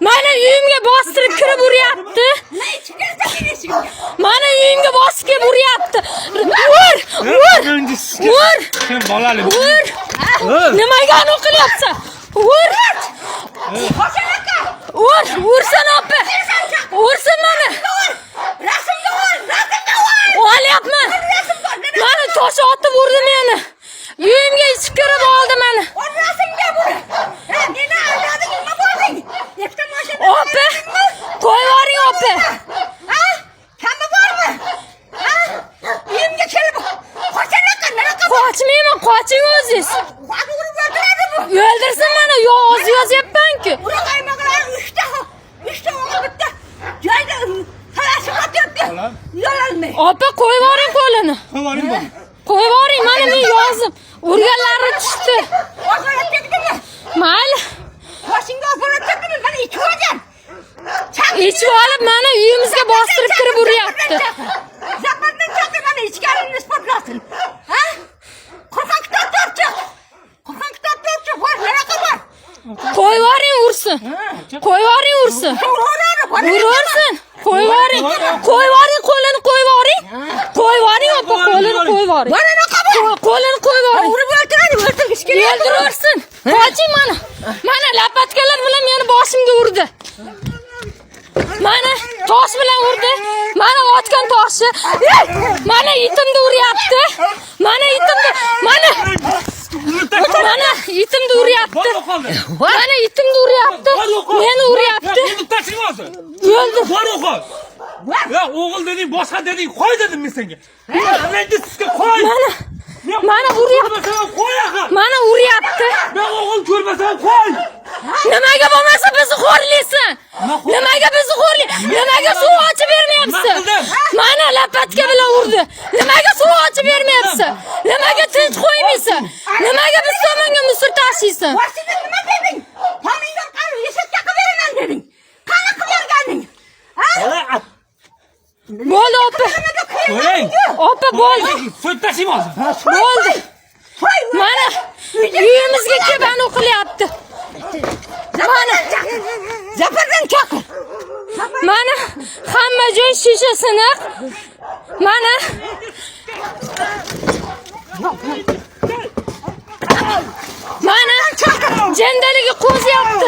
Mana uyimga bostirib kirib uryapti. Mana uyimga bosib kelib uryapti. Ur! Ur! Ur! Sen bolali. Ur! Ur. Nimaga anu qilyapsan? Ur! Ur! Ursin opa! Ursin mana! Olyapman! Mana tosh otib urdi meni. Uyimga ichib kirib oldi meni. Qochmayman, qoching o'zingiz. O'ldirsin meni, yoz yozyapman-ku. Opa qo'yib yuboring qo'lini. Havalim bor. Qo'yib yuboring, mana men yozdim. Urganlari tushdi. Mayli. Ichib olib mana uyimizga bostirib kirib uryapti. Zapaddan yuboring ursin. Qo'yib yuboring ursin. Urursin. Qo'yib yuboring. Qo'yib yuboring qo'lini qo'yib yuboring. Qo'yib yuboring opa qo'lini qo'yib yuboring. Qo'lini qo'yib yuboring. Urib o'ltiradi, o'ltirgisi kelyapti. O'ldirursin. Qoching mana. Mana lapatkalar bilan meni boshimga urdi. Mana tosh bilan urdi. Mana otgan toshi. Mana itimni uryapti. Mana itimni. Mana mana itimni uryapti. Bor qoldi. Mana itimni uryapti. Meni uryapti. Buni tashimoqsi. O'ldi. Bor o'g'il. Ya o'g'il deding, boshqa deding, qo'y dedim men senga. Men sizga qo'y. Mana mana uryapti. Ko'rmasam qo'y axir. Mana uryapti. Men o'g'il ko'rmasam qo'y. Nimaga bo'lmasa bizni xo'rlaysan? Nimaga bizni xo'rlaysan? Nimaga suv ochib qildim? Mana lapatka bilan urdi. Nimaga suv ochib bermayapsan? Nimaga tinch qo'ymaysan? Nimaga biz tomonga musor tashiysan? Boshida nima deding? Tomingdan qani eshakka qilib beraman deding. Qani qilib berganding? Ha? Bo'ldi opa. Qo'ying. Opa bo'ldi. So'z tashimoqsi. Bo'ldi. Voy, Mana uyimizga kelib anu qilyapti. Mana Zapaddan chaqir. mana hamma joy shisha siniq. Mana mana jandaliga qo'zyapti. Bor